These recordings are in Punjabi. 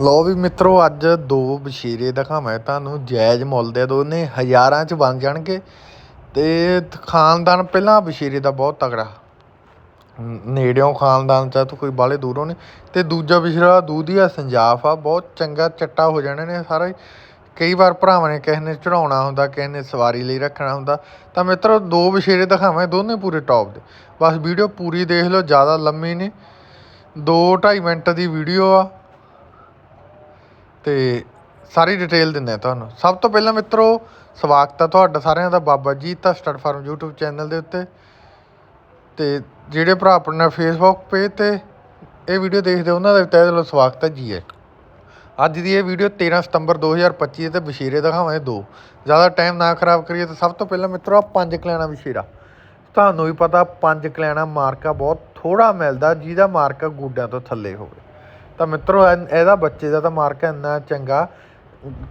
ਲਓ ਵੀ ਮਿੱਤਰੋ, ਅੱਜ ਦੋ ਬਸ਼ੀਰੇ ਦਿਖਾਵਾਂ ਤੁਹਾਨੂੰ, ਜਾਇਜ਼ ਮੁੱਲ ਦੇ ਦੋਨੇ, ਹਜ਼ਾਰਾਂ ਚ ਬਣ ਜਾਣਗੇ। ਤੇ ਖਾਨਦਾਨ ਪਹਿਲਾਂ ਬਸ਼ੀਰੇ ਦਾ ਬਹੁਤ ਤਗੜਾ ਨੇੜਿਓਂ ਖਾਨਦਾਨ ਚ ਆ ਕੋਈ ਬਾਲੇ ਦੂਰੋਂ ਨਹੀਂ। ਤੇ ਦੂਜਾ ਬਸ਼ੀਰਾ ਦੂਧੀਆ ਸੰਜਾਫ ਆ, ਬਹੁਤ ਚੰਗਾ ਚੱਟਾ ਹੋ ਜਾਣੇ ਨੇ ਸਾਰਾ। ਹੀ ਕਈ ਵਾਰ ਭਰਾਵਾਂ ਨੇ ਕਿਸੇ ਨੇ ਚੜਾਉਣਾ ਹੁੰਦਾ, ਕਿਸੇ ਨੇ ਸਵਾਰੀ ਲਈ ਰੱਖਣਾ ਹੁੰਦਾ। ਤਾਂ ਮਿੱਤਰੋ, ਦੋ ਬਸ਼ੀਰੇ ਦਿਖਾਵਾਂ, ਦੋਨੇ ਪੂਰੇ ਟੌਪ ਦੇ। ਬਸ ਵੀਡੀਓ ਪੂਰੀ ਦੇਖ ਲਓ, ਜ਼ਿਆਦਾ ਲੰਮੀ ਨਹੀਂ। 2.5 ਮਿੰਟ ਦੀ ਵੀਡੀਓ ਆ। ਤੇ ਸਾਰੀ ਡਿਟੇਲ ਦਿੰਦੇ ਆ ਤੁਹਾਨੂੰ। ਸਭ ਤੋਂ ਪਹਿਲਾਂ ਮਿੱਤਰੋ, ਸਵਾਗਤ ਹੈ ਤੁਹਾਡਾ ਸਾਰਿਆਂ ਦਾ ਬਾਬਾ ਜੀ ਤਾਂ ਸਟਾਰਟ ਫਾਰਮ YouTube ਚੈਨਲ ਦੇ ਉੱਤੇ। ਤੇ ਜਿਹੜੇ ਭਰਾ ਆਪਣੇ ਫੇਸਬੁੱਕ ਪੇਜ ਤੇ ਇਹ ਵੀਡੀਓ ਦੇਖਦੇ ਉਹਨਾਂ ਦਾ ਵੀ ਤਹਿ ਦਿਲੋਂ ਸਵਾਗਤ ਹੈ ਜੀ ਹੈ ਅੱਜ ਦੀ ਇਹ ਵੀਡੀਓ 13 ਸਤੰਬਰ 2025 ਤੇ ਬਸ਼ੀਰੇ ਦਿਖਾਵਾਂਗੇ ਦੋ। ਜ਼ਿਆਦਾ ਟਾਈਮ ਨਾ ਖਰਾਬ ਕਰੀਏ ਤਾਂ ਸਭ ਤੋਂ ਪਹਿਲਾਂ ਮਿੱਤਰੋ ਆ ਪੰਜ ਕਲਿਆਣਾ ਬਸ਼ੀਰਾ। ਤੁਹਾਨੂੰ ਵੀ ਪਤਾ, ਪੰਜ ਕਲਿਆਣਾ ਮਾਰਕਾ ਬਹੁਤ ਥੋੜਾ ਮਿਲਦਾ ਜਿਹਦਾ ਮਾਰਕਾ ਗੋਡਿਆਂ ਤੋਂ ਥੱਲੇ ਹੋਵੇ। ਤਾਂ ਮਿੱਤਰੋ, ਐਨ- ਇਹਦਾ ਬੱਚੇ ਦਾ ਤਾਂ ਮਾਰਕਾ ਇੰਨਾ ਚੰਗਾ।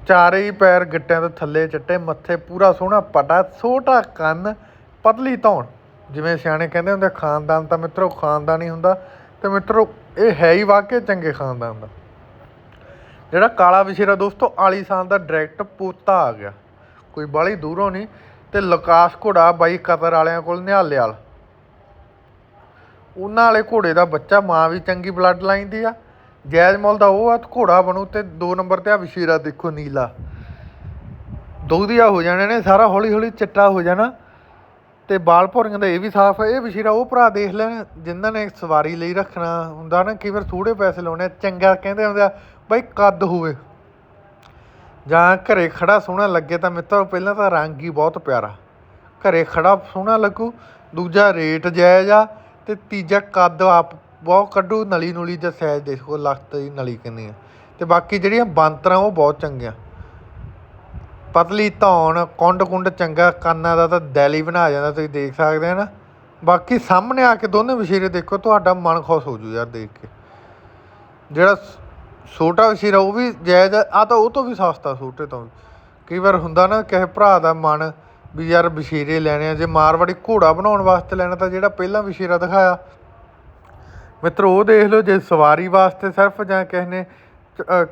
ਚਾਰੇ ਹੀ ਪੈਰ ਗਿੱਟਿਆਂ ਤੋਂ ਥੱਲੇ ਚਿੱਟੇ, ਮੱਥੇ ਪੂਰਾ ਸੋਹਣਾ, ਪਟਾ ਛੋਟਾ ਕੰਨ, ਪਤਲੀ ਧੌਣ। ਜਿਵੇਂ ਸਿਆਣੇ ਕਹਿੰਦੇ ਹੁੰਦੇ ਖਾਨਦਾਨ ਤਾਂ ਮਿੱਤਰੋ ਖਾਨਦਾਨ ਹੀ ਹੁੰਦਾ। ਤੇ ਮਿੱਤਰੋ, ਇਹ ਹੈ ਹੀ ਵਾਕਿਆ ਚੰਗੇ ਖਾਨਦਾਨ ਦਾ। ਜਿਹੜਾ ਕਾਲਾ ਵਿਸ਼ੇਰਾ ਦੋਸਤੋ ਆਲੀਸਾਨ ਦਾ ਡਾਇਰੈਕਟ ਪੋਤਾ ਆ ਗਿਆ। ਕੋਈ ਬਾਹਲੀ ਦੂਰੋਂ ਨਹੀਂ। ਤੇ ਲਕਾਸ਼ ਘੋੜਾ ਬਾਈ ਕਤਰ ਵਾਲਿਆਂ ਕੋਲ ਨਿਹਾਲੇ ਵਾਲ ਉਹਨਾਂ ਵਾਲੇ ਘੋੜੇ ਦਾ ਬੱਚਾ, ਮਾਂ ਵੀ ਚੰਗੀ ਬਲੱਡ ਲਾਈਨ ਦੀ ਆ। ਜੈਜ਼ ਮੁੱਲ ਦਾ ਉਹ ਆ ਘੋੜਾ ਬਣੂ ਤੇ 2 ਨੰਬਰ ਤੇ ਆ ਵਸ਼ੀਰਾ ਦੇਖੋ ਨੀਲਾ। ਦੁੱਧੀਆ ਹੋ ਜਾਣੇ ਨੇ ਸਾਰਾ ਹੌਲੀ ਹੌਲੀ ਚਿੱਟਾ ਹੋ ਜਾਣਾ। ਤੇ ਬਾਲ ਭੋਰੀਆਂ ਦਾ ਇਹ ਵੀ ਸਾਫ਼ ਹੈ ਇਹ ਵਸ਼ੀਰਾ ਉਹ ਭਰਾ ਦੇਖ ਲੈਣ ਜਿਨ੍ਹਾਂ ਨੇ ਸਵਾਰੀ ਲਈ ਰੱਖਣਾ ਹੁੰਦਾ ਨਾ ਕਈ ਵਾਰ ਥੋੜੇ ਪੈਸੇ ਲਾਉਣੇ ਆ, ਚੰਗਾ ਕਹਿੰਦੇ ਹੁੰਦੇ ਆ ਬਈ ਕੱਦ ਹੋਵੇ। ਜਾਂ ਘਰੇ ਖੜਾ ਸੋਹਣਾ ਲੱਗੇ ਤਾਂ ਮਿੱਤਰ ਪਹਿਲਾਂ ਤਾਂ ਰੰਗ ਹੀ ਬਹੁਤ ਪਿਆਰਾ। ਘਰੇ ਖੜਾ ਸੋਹਣਾ ਲੱਗੂ ਦੂਜਾ ਰੇਟ ਜਾਇਜ਼ ਆ ਤੇ ਤੀਜਾ ਕੱਦ ਆਪ ਬਹੁਤ ਕੱਢੂ ਨਲੀ ਨੂਲੀ ਦਾ ਸਾਈਜ਼ ਦੇਖੋ ਲੱਤ ਦੀ ਨਲੀ ਕਿੰਨੀ ਆ। ਤੇ ਬਾਕੀ ਜਿਹੜੀਆਂ ਬਾਂਤਰਾਂ, ਉਹ ਬਹੁਤ ਚੰਗੀਆਂ। ਪਤਲੀ ਧੌਣ ਕੁੰਡ ਕੁੰਡ ਚੰਗਾ, ਕੰਨਾਂ ਦਾ ਤਾਂ ਦੈਲੀ ਬਣਾ ਜਾਂਦਾ, ਤੁਸੀਂ ਦੇਖ ਸਕਦੇ ਆ ਨਾ। ਬਾਕੀ ਸਾਹਮਣੇ ਆ ਕੇ ਦੋਨੇ ਵਿਸ਼ੇਰੇ ਦੇਖੋ, ਤੁਹਾਡਾ ਮਨ ਖੁਸ਼ ਹੋ ਜੂ ਯਾਰ ਦੇਖ ਕੇ। ਜਿਹੜਾ ਛੋਟਾ ਵਿਸ਼ੇਰਾ, ਉਹ ਵੀ ਜਾਇਜ਼ ਆ, ਆਹ ਤਾਂ ਉਹ ਤੋਂ ਵੀ ਸਸਤਾ ਛੋਟੇ ਤੋਂ ਵੀ। ਕਈ ਵਾਰ ਹੁੰਦਾ ਨਾ, ਕਿਸੇ ਭਰਾ ਦਾ ਮਨ ਵੀ ਯਾਰ ਵਿਸ਼ੇਰੇ ਲੈਣੇ ਆ, ਜੇ ਮਾਰਵਾੜੀ ਘੋੜਾ ਬਣਾਉਣ ਵਾਸਤੇ ਲੈਣਾ, ਤਾਂ ਜਿਹੜਾ ਪਹਿਲਾਂ ਵਿਸ਼ੇਰਾ ਦਿਖਾਇਆ ਮਿੱਤਰੋ, ਉਹ ਦੇਖ ਲਓ, ਜੇ ਸਵਾਰੀ ਵਾਸਤੇ ਸਿਰਫ ਜਾਂ ਕਿਸੇ ਨੇ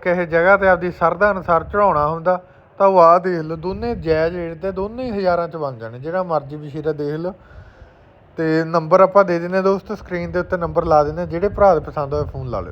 ਕਿਸੇ ਜਗ੍ਹਾ ਤੇ ਆਪਦੀ ਸਰਦਾ ਅਨੁਸਾਰ ਚੜਾਉਣਾ ਹੁੰਦਾ, ਤਾਂ ਉਹ ਆਹ ਦੇਖ ਲਓ, ਦੋਨੇ ਜਾਇਜ਼ ਰੇਟ ਤੇ ਦੋਨੇ ਹਜ਼ਾਰਾਂ ਚ ਬਣ ਜਾਣੇ, ਜਿਹੜਾ ਮਰਜ਼ੀ ਵਿਸ਼ੇਰਾ ਦੇਖ ਲਓ। ਤੇ ਨੰਬਰ ਆਪਾਂ ਦੇ ਦਿੰਦੇ ਹਾਂ ਦੋਸਤੋ ਸਕਰੀਨ ਦੇ ਉੱਤੇ ਨੰਬਰ ਲਾ ਦਿੰਦੇ ਹਾਂ, ਜਿਹੜੇ ਭਰਾ ਦੇ ਪਸੰਦ ਹੋਵੇ ਫੋਨ ਲਾ ਲਿਓ।